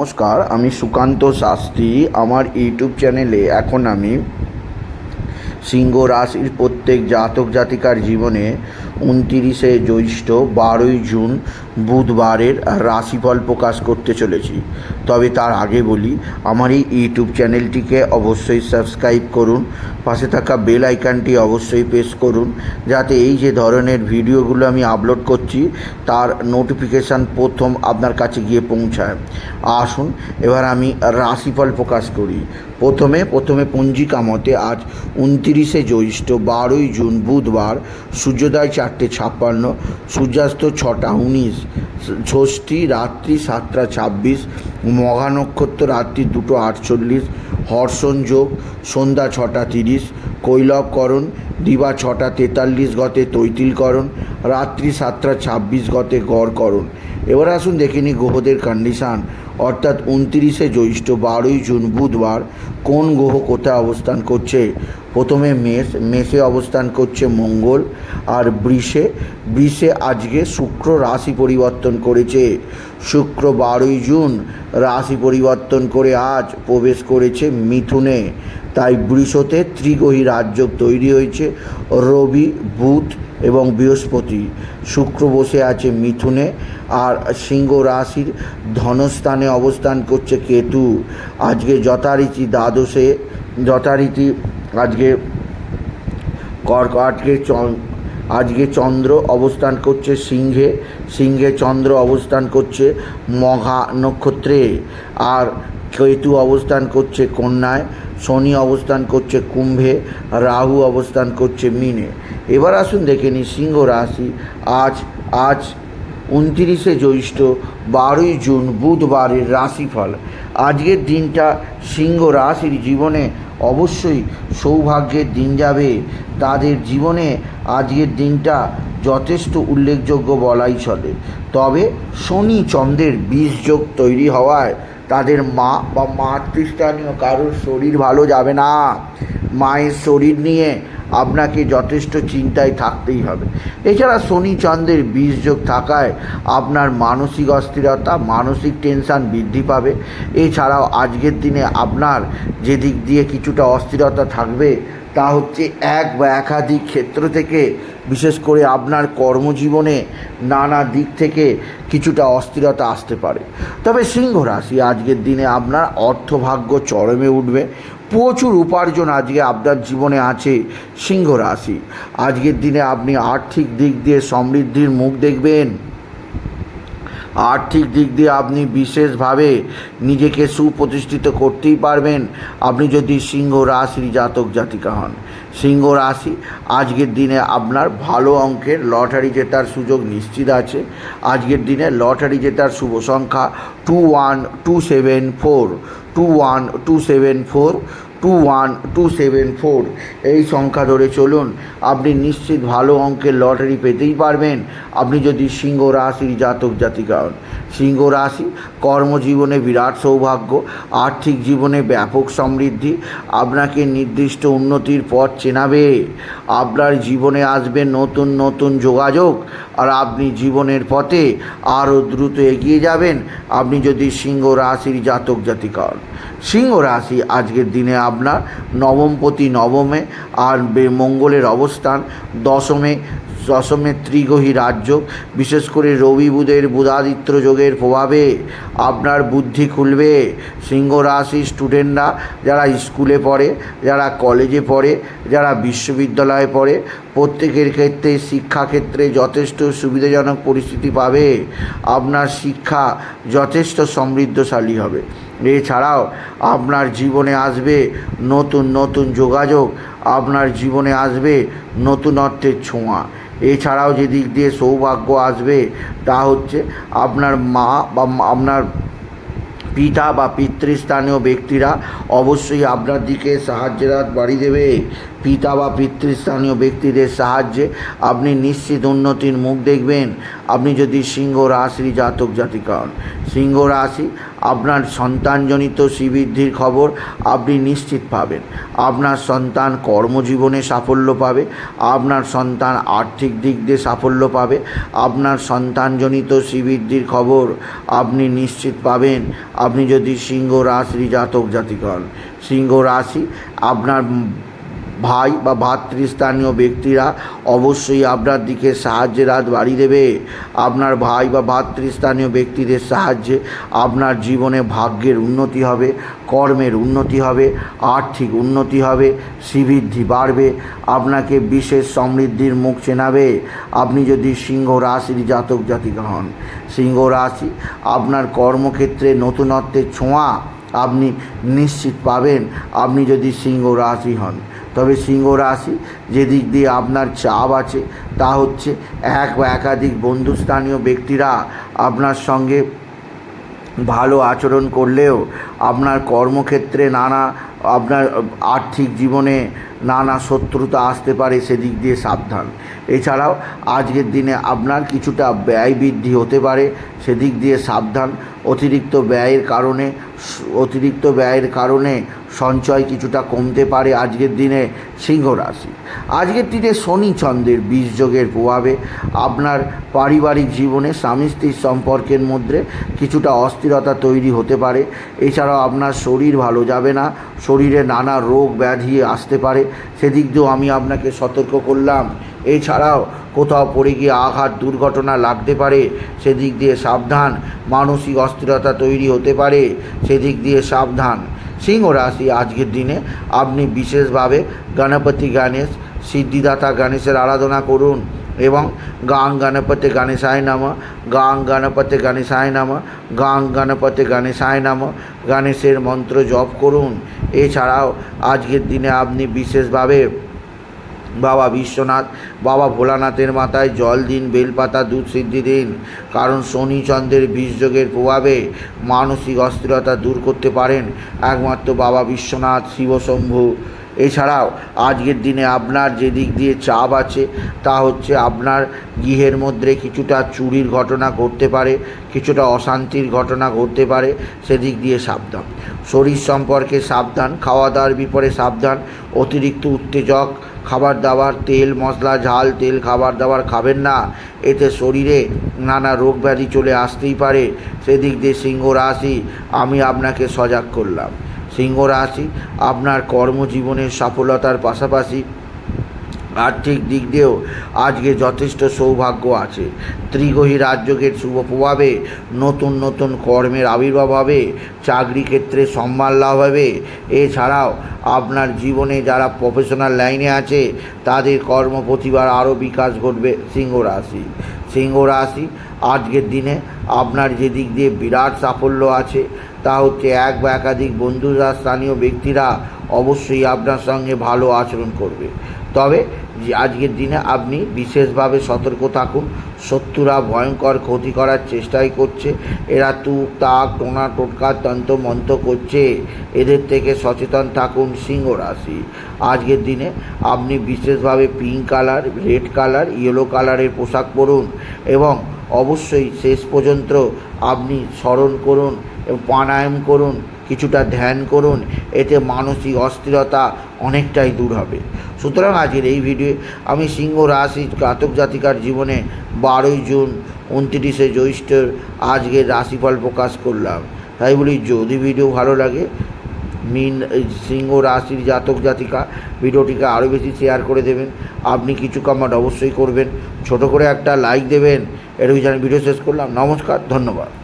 নমস্কার, আমি সুকান্ত শাস্ত্রী। আমার ইউটিউব চ্যানেলে এখন আমি সিংহ রাশির প্রত্যেক জাতক জাতিকার জীবনে উনতিরিশে জ্যৈষ্ঠ বারোই জুন বুধবারের রাশিফল প্রকাশ করতে চলেছি। তবে তার আগে বলি, আমার এই ইউটিউব চ্যানেলটিকে অবশ্যই সাবস্ক্রাইব করুন, পাশে থাকা বেল আইকনটি অবশ্যই প্রেস করুন, যাতে এই যে ধরনের ভিডিওগুলো আমি আপলোড করছি, তার নোটিফিকেশান প্রথম আপনার কাছে গিয়ে পৌঁছায়। আসুন, এবার আমি রাশিফল প্রকাশ করি। প্রথমে প্রথমে পঞ্জিকা মতে আজ উনতিরিশে জ্যৈষ্ঠ বারোই জুন বুধবার, সূর্যোদয় চারটে ছাপ্পান্ন, সূর্যাস্ত ছটা উনিশ, ষষ্ঠী রাত্রি সাতটা ছাব্বিশ মঘা নক্ষত্র রাত্রি দুটো আটচল্লিশ, হর্ষণ যোগ সন্ধ্যা ছটা তিরিশ, কৈলবকরণ দিবা ছটা তেতাল্লিশ গতে তৈতিলকরণ, রাত্রি সাতটা ছাব্বিশ গতে গড়করণ। এবার আসুন দেখে নিই গ্রহদের কন্ডিশান অর্থাৎ উনত্রিশে জ্যৈষ্ঠ, বারোই জুন, বুধবার কোন গ্রহ কোথায় অবস্থান করছে? প্রথমে মেষ, মেষে অবস্থান করছে মঙ্গল আর বৃষে। বৃষে আজকে শুক্র রাশি পরিবর্তন করেছে। শুক্র বারোই জুন রাশি পরিবর্তন করে আজ প্রবেশ করেছে মিথুনে। তাই বৃষতে ত্রিগ্রহী রাজ্য তৈরি হয়েছে। রবি, বুধ এবং বৃহস্পতি শুক্র বসে আছে মিথুনে আর সিংহ রাশির ধনস্থানে অবস্থান করছে কেতু। আজকে যথারীতি দ্বাদশে, যথারীতি আজকে কর্ক, আজকে আজকে চন্দ্র অবস্থান করছে সিংহে সিংহে চন্দ্র অবস্থান করছে মঘা নক্ষত্রে। আর কেতু অবস্থান করছে কন্যায়, শনি অবস্থান করছে কুম্ভে, রাহু অবস্থান করছে মিনে। এবার আসুন দেখে নিই সিংহ রাশি। আজ আজ উনতিরিশে জ্যৈষ্ঠ, বারোই জুন, বুধবারের রাশিফল। আজকের দিনটা সিংহ রাশির জীবনে অবশ্যই সৌভাগ্যের দিন যাবে। তাদের জীবনে আজকের দিনটা যথেষ্ট উল্লেখযোগ্য বলাই চলে। তবে শনি চন্দ্রের যোগ তৈরি হওয়ায় তাদের মা বা মাতৃস্থানীয় কারোর শরীর ভালো যাবে না। মায়ের শরীর নিয়ে আপনাকে যথেষ্ট চিন্তায় থাকতেই হবে। এছাড়া শনি চন্দ্রের যোগ থাকায় আপনার মানসিক অস্থিরতা, মানসিক টেনশান বৃদ্ধি পাবে। এছাড়াও আজকের দিনে আপনার যে দিক দিয়ে কিছুটা অস্থিরতা থাকবে, তা হচ্ছে এক বা একাধিক ক্ষেত্র থেকে, বিশেষ করে আপনার কর্মজীবনে নানা দিক থেকে কিছুটা অস্থিরতা আসতে পারে। তবে সিংহ রাশি আজকের দিনে আপনার অর্থভাগ্য চরমে উঠবে। প্রচুর উপার্জন আজকে আপনার জীবনে আছে সিংহ রাশি। আজকের দিনে আপনি আর্থিক দিক দিয়ে সমৃদ্ধির মুখ দেখবেন। আর্থিক দিক দিয়ে আপনি বিশেষভাবে নিজেকে সুপ্রতিষ্ঠিত করতেই পারবেন। আপনি যদি সিংহ রাশির জাতক, জাতিকা হন। সিংহ রাশি, আজকের দিনে আপনার ভালো অঙ্কের লটারি জেতার সুযোগ নিশ্চিত আছে। আজকের দিনে লটারি জেতার শুভ সংখ্যা two one two seven four two one two seven four two one two seven four এই সংখ্যা ধরে চলুন। আপনি নিশ্চিত ভালো অঙ্কের লটারি পেতেই পারবেন। আপনি যদি সিংহ রাশির জাতক জাতিকা হন। সিংহ রাশি কর্মজীবনে বিরাট সৌভাগ্য, আর্থিক জীবনে ব্যাপক সমৃদ্ধি, আপনাকে নির্দিষ্ট উন্নতির পথ চেনাবে। আপনার জীবনে আসবে নতুন নতুন যোগাযোগ আর আপনি জীবনের পথে আরও দ্রুত এগিয়ে যাবেন। আপনি যদি সিংহ রাশির জাতক জাতিকা হন। সিংহ রাশি আজকের দিনে আপনার নবমপতি নবমে, আর মঙ্গলের অবস্থান দশমে দশমে ত্রিগ্রহী রাজযোগ, বিশেষ করে রবি বুধের বুধাদিত্য যোগের প্রভাবে আপনার বুদ্ধি খুলবে। সিংহ রাশি স্টুডেন্টরা যারা স্কুলে পড়ে, যারা কলেজে পড়ে, যারা বিশ্ববিদ্যালয়ে পড়ে প্রত্যেকের ক্ষেত্রে শিক্ষাক্ষেত্রে যথেষ্ট সুবিধাজনক পরিস্থিতি পাবে। আপনার শিক্ষা যথেষ্ট সমৃদ্ধশালী হবে। এছাড়াও আপনার জীবনে আসবে নতুন নতুন যোগাযোগ, আপনার জীবনে আসবে নতুনত্বের ছোঁয়া। এছাড়াও যে দিক দিয়ে সৌভাগ্য আসবে তা হচ্ছে আপনার মা বা আপনার পিতা বা পিতৃস্থানীয় ব্যক্তিরা অবশ্যই আপনার দিকে সাহায্যের হাত বাড়িয়ে দেবে। পিতা বা পিতৃস্থানীয় ব্যক্তিদের সাহায্যে আপনি নিশ্চিত উন্নতির মুখ দেখবেন। আপনি যদি সিংহ রাশির জাতক জাতিকা সিংহ রাশি আপনার সন্তানজনিত শ্রীবৃদ্ধির খবর আপনি নিশ্চিত পাবেন। আপনার সন্তান কর্মজীবনে সাফল্য পাবে, আপনার সন্তান আর্থিক দিক দিয়ে সাফল্য পাবে, আপনার সন্তানজনিত শ্রীবৃদ্ধির খবর আপনি নিশ্চিত পাবেন। আপনি যদি সিংহ রাশির জাতক জাতিকা হন সিংহ রাশি আপনার ভাই বা ভাতৃস্থানীয় ব্যক্তিরা অবশ্যই আপনার দিকে সাহায্যের হাত বাড়িয়ে দেবে। আপনার ভাই বা ভাতৃস্থানীয় ব্যক্তিদের সাহায্যে আপনার জীবনে ভাগ্যের উন্নতি হবে, কর্মের উন্নতি হবে, আর্থিক উন্নতি হবে, শ্রীবৃদ্ধি বাড়বে, আপনাকে বিশেষ সমৃদ্ধির মুখ চেনাবে। আপনি যদি সিংহ রাশির জাতক জাতিকা হন, সিংহ রাশি আপনার কর্মক্ষেত্রে নতুনত্বের ছোঁয়া আপনি নিশ্চিত পাবেন। আপনি যদি সিংহ রাশি হন তবে সিংহ রাশি, যে দিক দিয়ে আপনার চাপ আছে, তা হচ্ছে এক বা একাধিক বন্ধুস্থানীয় ব্যক্তিরা আপনার সঙ্গে ভালো আচরণ করলেও আপনার কর্মক্ষেত্রে নানা আপনার আর্থিক জীবনে নানা শত্রুতা আসতে পারে সেদিক দিয়ে সাবধান। এছাড়াও আজকের দিনে আপনার কিছুটা ব্যয় বৃদ্ধি হতে পারে, সেদিক দিয়ে সাবধান। অতিরিক্ত ব্যয়ের কারণে, অতিরিক্ত ব্যয়ের কারণে সঞ্চয় কিছুটা কমতে পারে আজকের দিনে সিংহ রাশি। আজকের দিনে শনি চন্দ্রের বীজযোগের প্রভাবে আপনার পারিবারিক জীবনে স্বামী স্ত্রীর সম্পর্কের মধ্যে কিছুটা অস্থিরতা তৈরি হতে পারে। এছাড়াও আপনার শরীর ভালো যাবে না, শরীরে নানা রোগ ব্যাধি আসতে পারে সেদিক দিয়েও আমি আপনাকে সতর্ক করলাম। এছাড়াও কোথাও পড়ে গিয়ে আঘাত, দুর্ঘটনা লাগতে পারে, সেদিক দিয়ে সাবধান। মানসিক অস্থিরতা তৈরি হতে পারে, সেদিক দিয়ে সাবধান। সিংহ রাশি আজকের দিনে আপনি বিশেষভাবে গণপতি গণেশ, সিদ্ধিদাতা গণেশের আরাধনা করুন। এবং গাং গণপতি গণেশায় নাম। গাং গণপতি গণেশায় নাম। গাং গণপতি গণেশায় নাম। গণেশের মন্ত্র জপ করুন। এছাড়াও আজকের দিনে আপনি বিশেষভাবে বাবা বিশ্বনাথ, বাবা ভোলানাথের মাথায় জল দিন, বেলপাতা, দুধ সিদ্ধি দিন। কারণ শনি চন্দ্রের বীজযোগের প্রভাবে মানসিক অস্থিরতা দূর করতে পারেন একমাত্র বাবা বিশ্বনাথ শিবশম্ভু। এছাড়াও আজকের দিনে আপনার যে দিক দিয়ে চাপ আছে, তা হচ্ছে আপনার গৃহের মধ্যে কিছুটা চুরির ঘটনা ঘটতে পারে, কিছুটা অশান্তির ঘটনা ঘটতে পারে, সেদিক দিয়ে সাবধান। শরীর সম্পর্কে সাবধান খাওয়া দাওয়ার বিপরে সাবধান, অতিরিক্ত উত্তেজক খাবার দাবার তেল, মশলা, ঝাল, তেল খাবার দাবার খাবেন না, এতে শরীরে নানা রোগ ব্যাধি চলে আসতেই পারে, সেদিক দিয়ে সিংহ রাশি, আমি আপনাকে সজাগ করলাম। সিংহ রাশি, আপনার কর্মজীবনের সফলতার পাশাপাশি আর্থিক দিক দিয়েও আজকে যথেষ্ট সৌভাগ্য আছে। ত্রিগ্রহী রাজযোগের শুভ প্রভাবে নতুন নতুন কর্মের আবির্ভাব হবে, চাকরি ক্ষেত্রে সম্মান লাভ হবে। এছাড়াও আপনার জীবনে যারা প্রফেশনাল লাইনে আছে, তাদের কর্ম প্রতিভার আরও বিকাশ ঘটবে সিংহ রাশি। সিংহ রাশি, আজকের দিনে আপনার যে দিক দিয়ে বিরাট সাফল্য আছে তা হচ্ছে এক বা একাধিক বন্ধুরা, স্থানীয় ব্যক্তিরা অবশ্যই আপনার সঙ্গে ভালো আচরণ করবে। তবে আজকের দিনে আপনি বিশেষভাবে সতর্ক থাকুন। শত্রুরা ভয়ঙ্কর ক্ষতি করার চেষ্টাই করছে। এরা তুক তাক, টোনা, টোটকা তন্ত্র মন্ত্র করছে। এদের থেকে সচেতন থাকুন সিংহ রাশি। আজকের দিনে আপনি বিশেষভাবে pink colour red colour yellow কালারের পোশাক পরুন এবং অবশ্যই শেষ পর্যন্ত আপনি স্মরণ করুন প্রাণায়াম করুন, কিছুটা ধ্যান করুন, এতে মানসিক অস্থিরতা অনেকটাই দূর হবে। সুতরাং আজকের এই ভিডিও আমি সিংহ রাশি জাতক জাতিকার জীবনে বারোই জুন, উনত্রিশে জ্যৈষ্ঠের আজকের রাশিফল প্রকাশ করলাম। তাই বলি, যদি ভিডিও ভালো লাগে, মিন সিংহ রাশির জাতক জাতিকা ভিডিওটিকে আরও বেশি শেয়ার করে দেবেন। আপনি কিছু কমেন্ট অবশ্যই করবেন। ছোট করে একটা লাইক দেবেন। এটুকু জানি ভিডিও শেষ করলাম। নমস্কার, ধন্যবাদ।